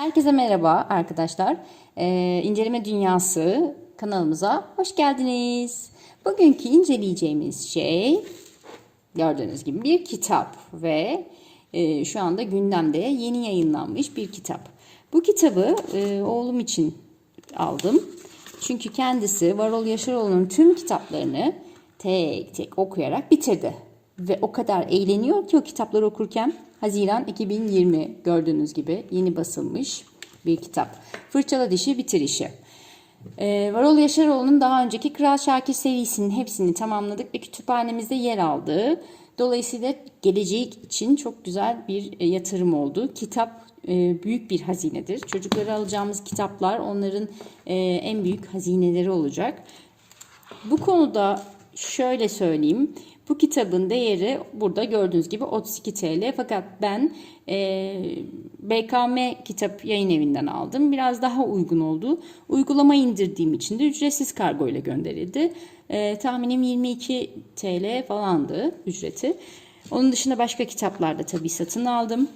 Herkese merhaba arkadaşlar. Ee, İnceleme Dünyası kanalımıza hoş geldiniz. Bugünkü inceleyeceğimiz şey gördüğünüz gibi bir kitap ve e, şu anda gündemde yeni yayınlanmış bir kitap. Bu kitabı e, oğlum için aldım. Çünkü kendisi Varol Yaşaroğlu'nun tüm kitaplarını tek tek okuyarak bitirdi. Ve o kadar eğleniyor ki o kitapları okurken Haziran 2020 gördüğünüz gibi yeni basılmış bir kitap. Fırçala Dişi Bitirişi. Ee, Varol Yaşaroğlu'nun daha önceki Kral Şakir serisinin hepsini tamamladık ve kütüphanemizde yer aldı. Dolayısıyla gelecek için çok güzel bir e, yatırım oldu. Kitap e, büyük bir hazinedir. Çocuklara alacağımız kitaplar onların e, en büyük hazineleri olacak. Bu konuda şöyle söyleyeyim. Bu kitabın değeri burada gördüğünüz gibi 32 TL. Fakat ben e, BKM Kitap Yayın Evi'nden aldım. Biraz daha uygun oldu. Uygulama indirdiğim için de ücretsiz kargo ile gönderildi. E, tahminim 22 TL falandı ücreti. Onun dışında başka kitaplarda tabii satın aldım.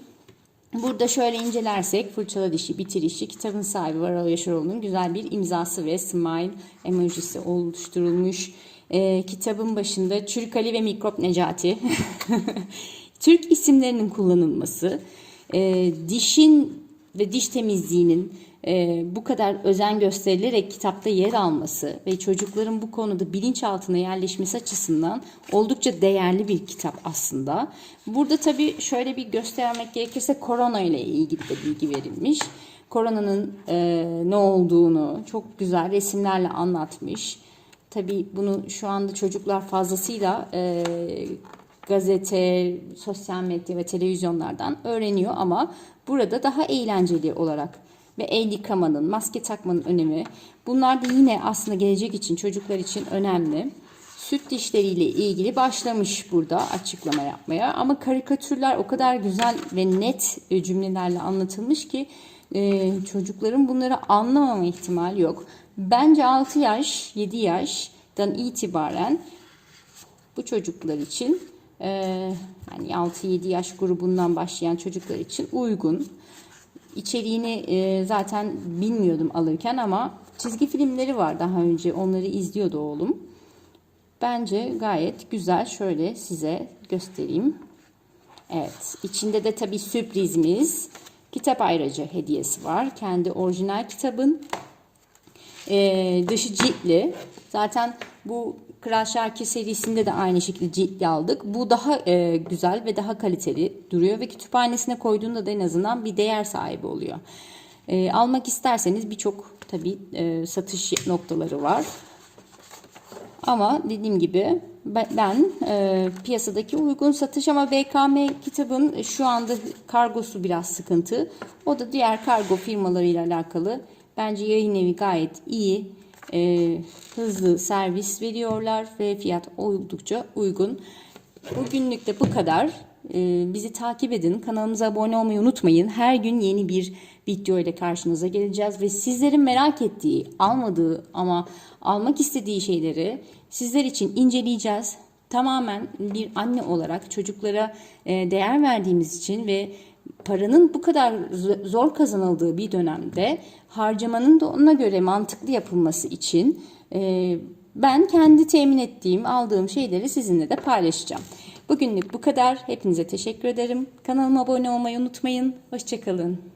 Burada şöyle incelersek Fırçala Dişi Bitirişi kitabın sahibi Varal Yaşaroğlu'nun güzel bir imzası ve smile emojisi oluşturulmuş. Ee, kitabın başında Çürük Ali ve Mikrop Necati. Türk isimlerinin kullanılması, e, dişin ve diş temizliğinin e, bu kadar özen gösterilerek kitapta yer alması ve çocukların bu konuda bilinçaltına yerleşmesi açısından oldukça değerli bir kitap aslında. Burada tabii şöyle bir göstermek gerekirse korona ile ilgili de bilgi verilmiş. Koronanın e, ne olduğunu çok güzel resimlerle anlatmış. Tabii bunu şu anda çocuklar fazlasıyla e, gazete, sosyal medya ve televizyonlardan öğreniyor ama burada daha eğlenceli olarak ve el yıkamanın, maske takmanın önemi bunlar da yine aslında gelecek için çocuklar için önemli. Süt dişleriyle ilgili başlamış burada açıklama yapmaya ama karikatürler o kadar güzel ve net cümlelerle anlatılmış ki e, çocukların bunları anlamama ihtimali yok. Bence 6 yaş, 7 yaştan itibaren bu çocuklar için e, yani 6-7 yaş grubundan başlayan çocuklar için uygun. İçeriğini e, zaten bilmiyordum alırken ama çizgi filmleri var daha önce onları izliyordu oğlum. Bence gayet güzel. Şöyle size göstereyim. Evet. içinde de tabii sürprizimiz. Kitap ayrıca hediyesi var. Kendi orijinal kitabın e, dışı ciltli. Zaten bu Kral Şarkı serisinde de aynı şekilde ciltli aldık. Bu daha e, güzel ve daha kaliteli duruyor ve kütüphanesine koyduğunda da en azından bir değer sahibi oluyor. E, almak isterseniz birçok tabii e, satış noktaları var. Ama dediğim gibi ben e, piyasadaki uygun satış ama BKM kitabın şu anda kargosu biraz sıkıntı. O da diğer kargo firmalarıyla alakalı. Bence yayın evi gayet iyi. E, hızlı servis veriyorlar ve fiyat oldukça uygun. Bugünlük de bu kadar. E, bizi takip edin. Kanalımıza abone olmayı unutmayın. Her gün yeni bir video ile karşınıza geleceğiz ve sizlerin merak ettiği, almadığı ama almak istediği şeyleri sizler için inceleyeceğiz. Tamamen bir anne olarak çocuklara e, değer verdiğimiz için ve paranın bu kadar zor kazanıldığı bir dönemde harcamanın da ona göre mantıklı yapılması için e, ben kendi temin ettiğim, aldığım şeyleri sizinle de paylaşacağım. Bugünlük bu kadar. Hepinize teşekkür ederim. Kanalıma abone olmayı unutmayın. Hoşçakalın.